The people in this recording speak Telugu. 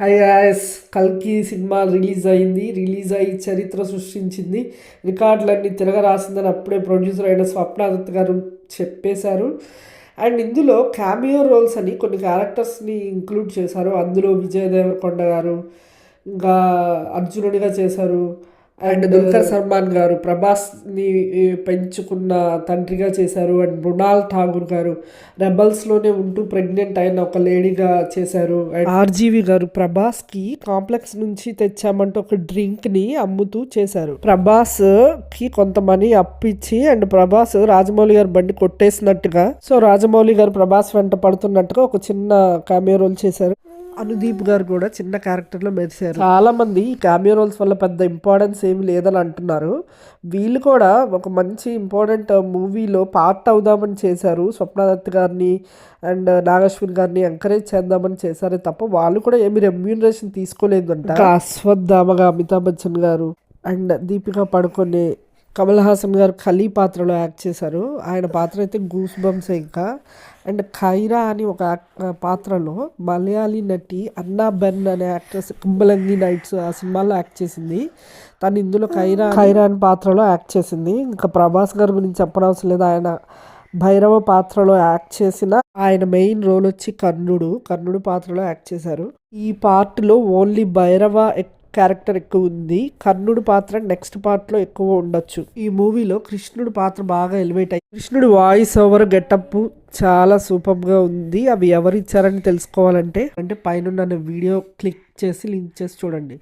హై యాస్ కల్కి సినిమా రిలీజ్ అయింది. రిలీజ్ అయ్యి చరిత్ర సృష్టించింది. రికార్డులన్నీ తిరగరాసిందని అప్పుడే ప్రొడ్యూసర్ అయిన స్వప్నాదత్ గారు చెప్పేశారు. అండ్ ఇందులో క్యామియో రోల్స్ అని కొన్ని క్యారెక్టర్స్ని ఇంక్లూడ్ చేశారు. అందులో విజయ్ దేవరకొండ గారు ఇంకా అర్జునుడిగా చేశారు. అండ్ దుల్కర్ సల్మాన్ గారు ప్రభాస్ని పెంచుకున్న తండ్రిగా చేశారు. అండ్ మృణాల్ ఠాగూర్ గారు రెబల్స్లోనే ఉంటూ ప్రెగ్నెంట్ అయిన ఒక లేడీగా చేశారు. అండ్ ఆర్జీవి గారు ప్రభాస్కి కాంప్లెక్స్ నుంచి తెచ్చామంటే ఒక డ్రింక్ని అమ్ముతూ చేశారు. ప్రభాస్కి కొంత మనీ అప్పిచ్చి అండ్ ప్రభాస్ రాజమౌళి గారు బండి కొట్టేసినట్టుగా సో రాజమౌళి గారు ప్రభాస్ వెంట పడుతున్నట్టుగా ఒక చిన్న కామియో రోల్ చేశారు. అనుదీప్ గారు కూడా చిన్న క్యారెక్టర్లో మెరిశారు. చాలా మంది ఈ కామియో రోల్స్ వల్ల పెద్ద ఇంపార్టెన్స్ ఏమి లేదని అంటున్నారు. వీళ్ళు కూడా ఒక మంచి ఇంపార్టెంట్ మూవీలో పార్ట్ అవుదామని చేశారు. స్వప్నదత్ గారిని అండ్ నాగశ్విన్ గారిని ఎంకరేజ్ చేద్దామని చేశారే తప్ప వాళ్ళు కూడా ఏమి రెమ్యూనరేషన్ తీసుకోలేదు అంట అశ్వత్థామగా అమితాబ్ బచ్చన్ గారు అండ్ దీపికా పడుకొని కమల్ హాసన్ గారు ఖలీ పాత్రలో యాక్ట్ చేశారు. ఆయన పాత్ర అయితే గూస్ బంప్స్ ఇంకా. అండ్ ఖైరా అని ఒక పాత్రలో మలయాళీ నటి అన్నా బెన్ అనే యాక్ట్రెస్ కుంబలంగి నైట్స్ ఆ సినిమాలో యాక్ట్ చేసింది. తను ఇందులో ఖైరా ఖైరా అనే పాత్రలో యాక్ట్ చేసింది. ఇంకా ప్రభాస్ గారి గురించి చెప్పనవసరం లేదు. ఆయన భైరవ పాత్రలో యాక్ట్ చేసిన ఆయన మెయిన్ రోల్ వచ్చి కర్ణుడు. కర్ణుడు పాత్రలో యాక్ట్ చేశారు. ఈ పార్ట్లో ఓన్లీ భైరవ క్యారెక్టర్ ఎక్కువ ఉంది. కర్ణుడు పాత్ర నెక్స్ట్ పార్ట్లో ఎక్కువ ఉండొచ్చు. ఈ మూవీలో కృష్ణుడు పాత్ర బాగా ఎలివేట్ అయ్యి కృష్ణుడు వాయిస్ ఓవర్ గెటప్ చాలా సూపర్గా ఉంది. అవి ఎవరు ఇచ్చారని తెలుసుకోవాలంటే అంటే పైన వీడియో క్లిక్ చేసి లింక్ చేసి చూడండి.